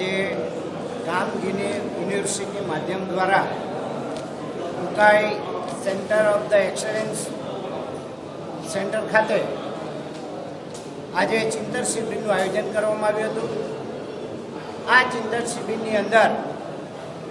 આજે ગામગીની યુનિવર્સિટી માધ્યમ દ્વારા Ukai centre of the excellence centre ખાતે આજે ચિંતન શિબિરનું આયોજન કરવામાં આવ્યું હતું. આ ચિંતન શિબિરની અંદર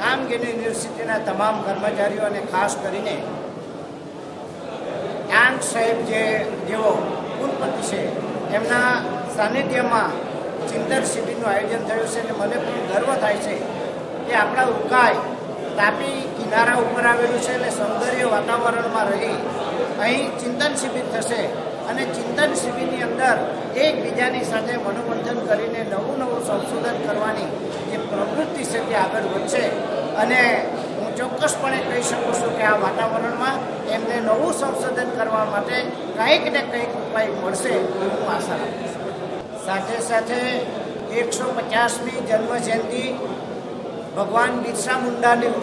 કામગીરી યુનિવર્સિટીના તમામ કર્મચારીઓ અને ખાસ કરીને યાંગ સાહેબ જે, જેઓ કુલપતિ છે, એમના સાનિધ્યમાં શિબિરનું આયોજન થયું છે અને મને પણ ગર્વ થાય છે કે આપણા ઉકાઈ તાપી કિનારા ઉપર આવેલું છે અને સૌંદર્ય વાતાવરણમાં રહી અહીં ચિંતન શિબિર થશે અને ચિંતન શિબિરની અંદર એકબીજાની સાથે મનોમંથન કરીને નવું નવું સંશોધન કરવાની જે પ્રવૃત્તિ છે તે આગળ વધશે. અને હું ચોક્કસપણે કહી શકું છું કે આ વાતાવરણમાં એમને નવું સંશોધન કરવા માટે કંઈક ને કંઈક ઉપાય મળશે, એવું આશા રાખું છું. સાથે સાથે એકસો પચાસમી જન્મ જયંતિ ભગવાન બિરસા મુંડાની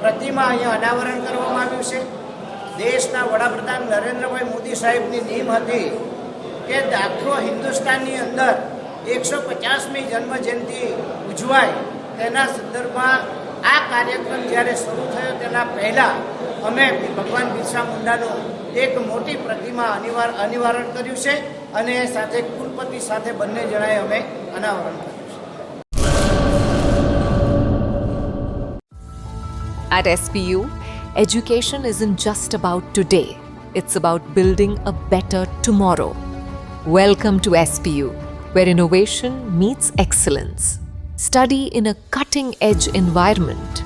પ્રતિમા અહીંયા અનાવરણ કરવામાં આવ્યું છે. દેશના વડાપ્રધાન નરેન્દ્રભાઈ મોદી સાહેબની નીમ હતી કે આખો હિન્દુસ્તાનની અંદર એકસો પચાસમી જન્મજયંતિ ઉજવાય તેના સંદર્ભમાં આ કાર્યક્રમ જ્યારે શરૂ થયો તેના પહેલાં અમે ભગવાન બિરસા મુંડાનું એક મોટી પ્રતિમા અનિવાર અનિવારણ કર્યું છે અને સાથે કુલપતિ સાથે બંને જણાએ અમે અનાવરણ કર્યું છે At SPU, education isn't just about today, it's about building a better tomorrow. Welcome to SPU, where innovation meets excellence. Study in a cutting edge environment